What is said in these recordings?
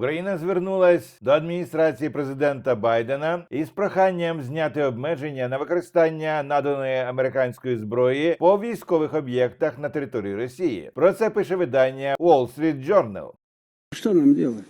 Україна звернулась до адміністрації президента Байдена із проханням зняти обмеження на використання наданої американської зброї по військових об'єктах на території Росії. Про це пише видання Wall Street Journal. Що нам делать?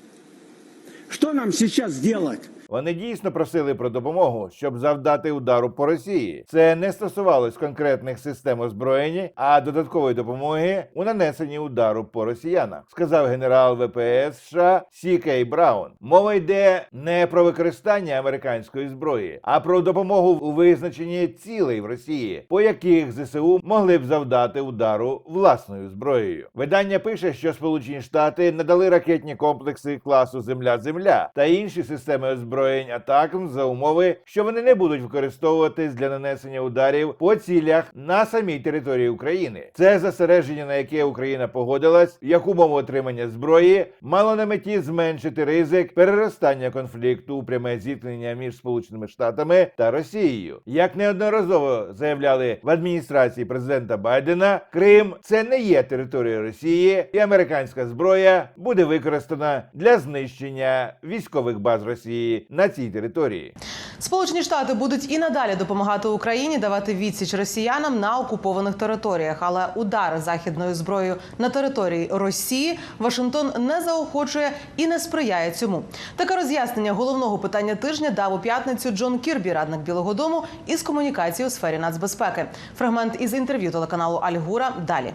Що нам сейчас делать? Вони дійсно просили про допомогу, щоб завдати удару по Росії. Це не стосувалось конкретних систем озброєння, а додаткової допомоги у нанесенні удару по росіянах, сказав генерал ВПС США Сі Кей Браун. Мова йде не про використання американської зброї, а про допомогу у визначенні цілей в Росії, по яких ЗСУ могли б завдати удару власною зброєю. Видання пише, що Сполучені Штати надали ракетні комплекси класу Земля-Земля та інші системи озброєнь атакам за умови, що вони не будуть використовуватись для нанесення ударів по цілях на самій території України. Це застереження, на яке Україна погодилась, як умову отримання зброї, мало на меті зменшити ризик переростання конфлікту у пряме зіткнення між Сполученими Штатами та Росією. Як неодноразово заявляли в адміністрації президента Байдена, Крим це не є територія Росії, і американська зброя буде використана для знищення військових баз Росії на цій території. Сполучені Штати будуть і надалі допомагати Україні давати відсіч росіянам на окупованих територіях, але удари західною зброєю на території Росії Вашингтон не заохочує і не сприяє цьому. Таке роз'яснення головного питання тижня дав у п'ятницю Джон Кірбі, радник Білого Дому із комунікації у сфері нацбезпеки. Фрагмент із інтерв'ю телеканалу Альгура далі.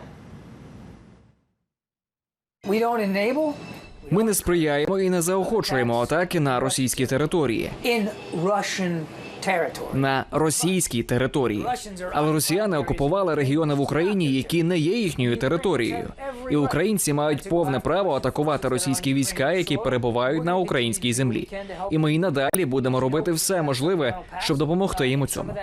We don't enable Ми не сприяємо і не заохочуємо атаки на російські території, на російській території. Але росіяни окупували регіони в Україні, які не є їхньою територією. І українці мають повне право атакувати російські війська, які перебувають на українській землі. І ми і надалі будемо робити все можливе, щоб допомогти їм у цьому.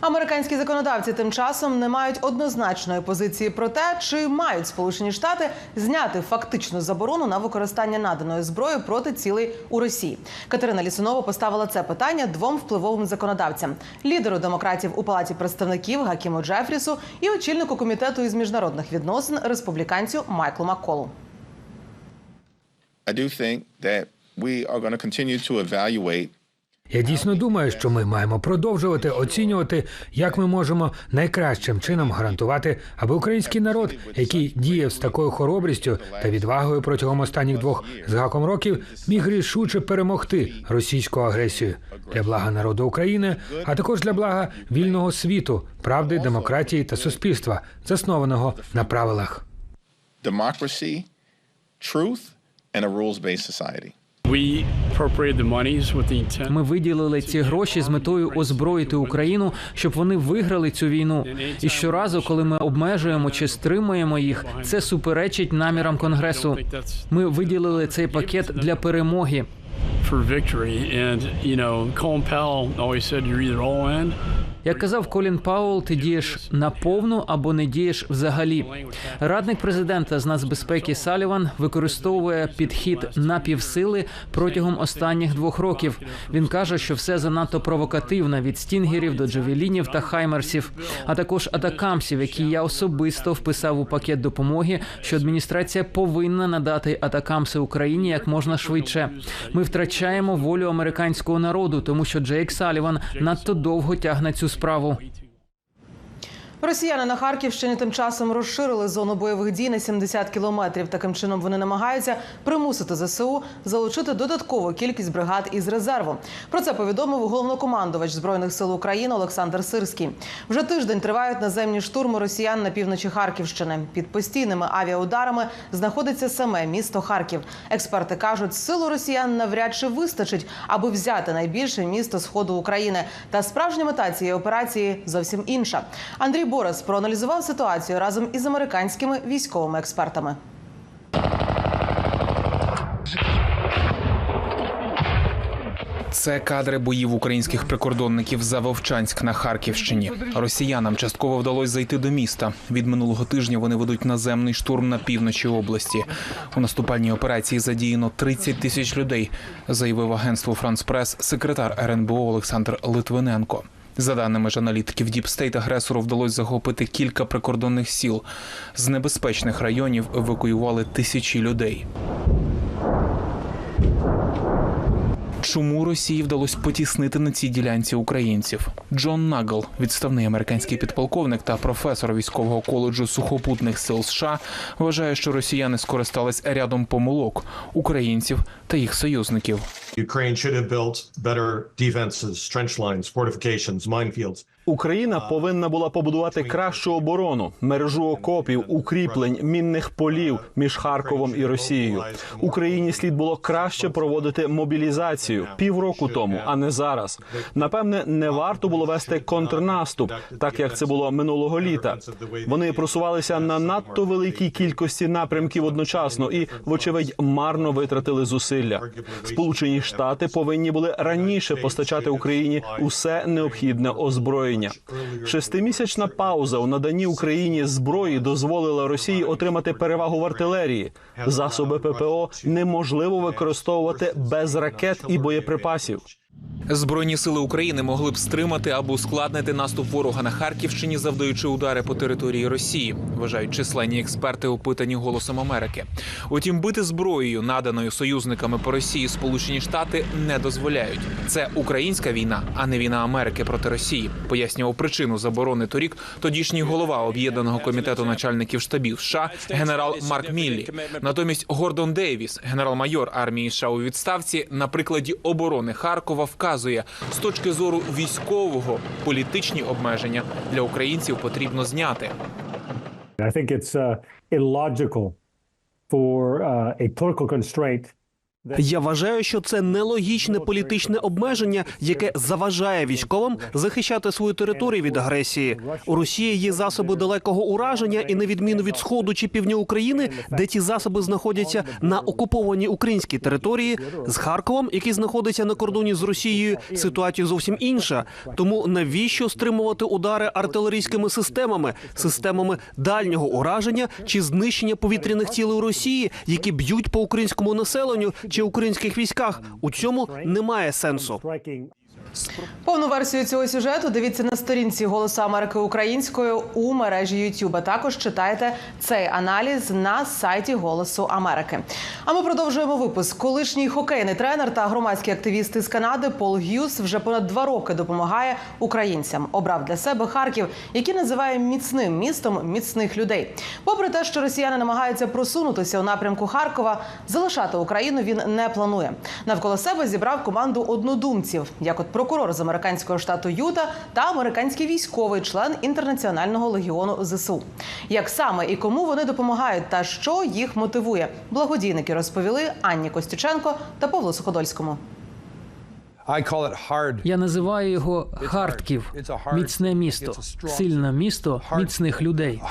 Американські законодавці тим часом не мають однозначної позиції про те, чи мають Сполучені Штати зняти фактичну заборону на використання наданої зброї проти цілей у Росії. Катерина Лісунова поставила це питання двом впливовим законодавцям: лідеру демократів у палаті представників Гакіму Джефрісу і очільнику комітету із міжнародних відносин республіканцю Майклу Макколу. I do think that we are going to continue to evaluate Я дійсно думаю, що ми маємо продовжувати оцінювати, як ми можемо найкращим чином гарантувати, аби український народ, який діяв з такою хоробрістю та відвагою протягом останніх двох з гаком років, міг рішуче перемогти російську агресію для блага народу України, а також для блага вільного світу, правди, демократії та суспільства, заснованого на правилах. democracy, truth, and a rules-based society. Ми виділили ці гроші з метою озброїти Україну, щоб вони виграли цю війну. І щоразу, коли ми обмежуємо чи стримуємо їх, це суперечить намірам конгресу. Ми виділили цей пакет для перемоги. Як казав Колін Пауэлл, ти дієш наповну або не дієш взагалі. Радник президента з нацбезпеки Саліван використовує підхід напівсили протягом останніх двох років. Він каже, що все занадто провокативно від стінгерів до джавелінів та хаймерсів, а також атакамсів, які я особисто вписав у пакет допомоги, що адміністрація повинна надати атакамси Україні як можна швидше. Ми втрачаємо волю американського народу, тому що Джейк Саліван надто довго тягне цю справу. Росіяни на Харківщині тим часом розширили зону бойових дій на 70 кілометрів. Таким чином вони намагаються примусити ЗСУ залучити додаткову кількість бригад із резерву. Про це повідомив головнокомандувач збройних сил України Олександр Сирський. Вже тиждень тривають наземні штурми росіян на півночі Харківщини. Під постійними авіаударами знаходиться саме місто Харків. Експерти кажуть, силу росіян навряд чи вистачить, аби взяти найбільше місто сходу України. Та справжня мета цієї операції зовсім інша. Андрій Борис проаналізував ситуацію разом із американськими військовими експертами. Це кадри боїв українських прикордонників за Вовчанськ на Харківщині. Росіянам частково вдалося зайти до міста. Від минулого тижня вони ведуть наземний штурм на півночі області. У наступальній операції задіяно 30 тисяч людей, заявив агентству Франс Прес секретар РНБО Олександр Литвиненко. За даними ж аналітиків Діпстейт, агресору вдалося захопити кілька прикордонних сіл. З небезпечних районів евакуювали тисячі людей. Чому Росії вдалося потіснити на цій ділянці українців? Джон Нагл, відставний американський підполковник та професор військового коледжу сухопутних сил США, вважає, що росіяни скористались рядом помилок українців та їх союзників. Україна повинна була побудувати кращу оборону, мережу окопів, укріплень, мінних полів між Харковом і Росією. Україні слід було краще проводити мобілізацію півроку тому, а не зараз. Напевне, не варто було вести контрнаступ, так як це було минулого літа. Вони просувалися на надто великій кількості напрямків одночасно і, вочевидь, марно витратили зусилля. Сполучені Штати повинні були раніше постачати Україні усе необхідне озброєння. Шестимісячна пауза у наданні Україні зброї дозволила Росії отримати перевагу в артилерії. Засоби ППО неможливо використовувати без ракет і боєприпасів. Збройні сили України могли б стримати або ускладнити наступ ворога на Харківщині, завдаючи удари по території Росії, вважають численні експерти, опитані голосом Америки. Утім, бити зброєю, наданою союзниками по Росії, Сполучені Штати не дозволяють. Це українська війна, а не війна Америки проти Росії. Пояснював причину заборони торік тодішній голова об'єднаного комітету начальників штабів США генерал Марк Міллі. Натомість Гордон Дейвіс, генерал-майор армії США у відставці, на прикладі оборони Харкова вказує з точки зору військового політичні обмеження для українців потрібно зняти. I think it's uh, illogical for uh, a political constraint Я вважаю, що це нелогічне політичне обмеження, яке заважає військовим захищати свою територію від агресії. У Росії є засоби далекого ураження, і на відміну від сходу чи півдня України, де ті засоби знаходяться на окупованій українській території, з Харковом, який знаходиться на кордоні з Росією, ситуація зовсім інша. Тому навіщо стримувати удари артилерійськими системами, системами дальнього ураження чи знищення повітряних цілей Росії, які б'ють по українському населенню чи українських військах? У цьому немає сенсу. Повну версію цього сюжету дивіться на сторінці Голосу Америки українською у мережі YouTube. Також читайте цей аналіз на сайті Голосу Америки. А ми продовжуємо випуск. Колишній хокейний тренер та громадський активіст із Канади Пол Г'юз вже понад два роки допомагає українцям. Обрав для себе Харків, який називає міцним містом міцних людей. Попри те, що росіяни намагаються просунутися у напрямку Харкова, залишати Україну він не планує. Навколо себе зібрав команду однодумців, як от прокурор з американського штату Юта та американський військовий член інтернаціонального легіону ЗСУ. Як саме і кому вони допомагають, та що їх мотивує, благодійники розповіли Анні Костюченко та Павлу Суходольському. Я називаю його Харків. Міцне місто, сильне місто міцних людей.